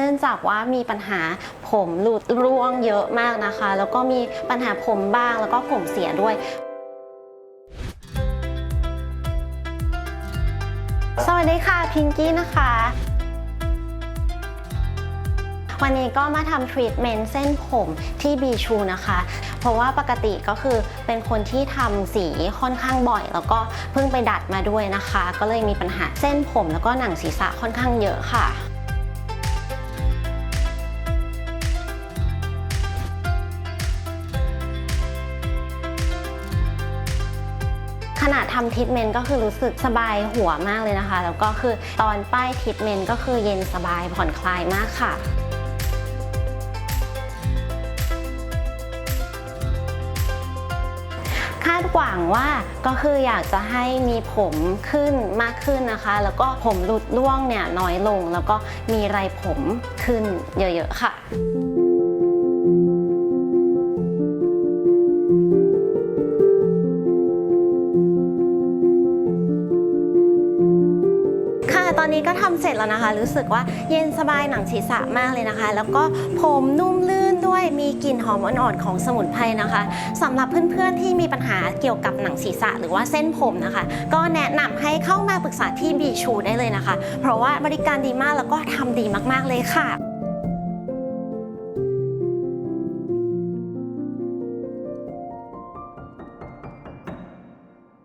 เนื่องจากว่ามีปัญหาผมหลุดร่วงเยอะมากนะคะ แล้วก็มีปัญหาผมบ้างแล้วก็ผมเสียด้วยสวัสดีค่ะพิงกี้นะคะ วันนี้ก็มาทำทรีทเมนต์เส้นผมที่บีชูนะคะ เพราะว่าปกติก็คือเป็นคนที่ทำสีค่อนข้างบ่อย แล้วก็เพิ่งไปดัดมาด้วยนะคะ ก็เลยมีปัญหาเส้นผมแล้วก็หนังศีรษะค่อนข้างเยอะค่ะ ขณะทำทรีทเมนต์ก็คือรู้สึกสบายหัวมากเลยนะคะ แล้วก็คือตอนป้ายทรีทเมนต์ก็คือเย็นสบายผ่อนคลายมากค่ะคาดหวังว่าก็คืออยากจะให้มีผมขึ้นมากขึ้นนะคะ แล้วก็ผมหลุดร่วงเนี่ยน้อยลง แล้วก็มีไรผมขึ้นเยอะๆค่ะ อนนี้ก็ทำเสร็จแล้วนะคะ รู้สึกว่าเย็นสบายหนังศีรษะมากเลยนะคะ แล้วก็ผมนุ่มลื่นด้วยมีกลิ่นหอมอ่อนๆของสมุนไพรนะคะสำหรับเพื่อนๆที่มีปัญหาเกี่ยวกับหนังศีรษะหรือว่าเส้นผมนะคะ ก็แนะนำให้เข้ามาปรึกษาที่บีชูได้เลยนะคะ เพราะว่าบริการดีมากแล้วก็ทำดีมากๆเลยค่ะ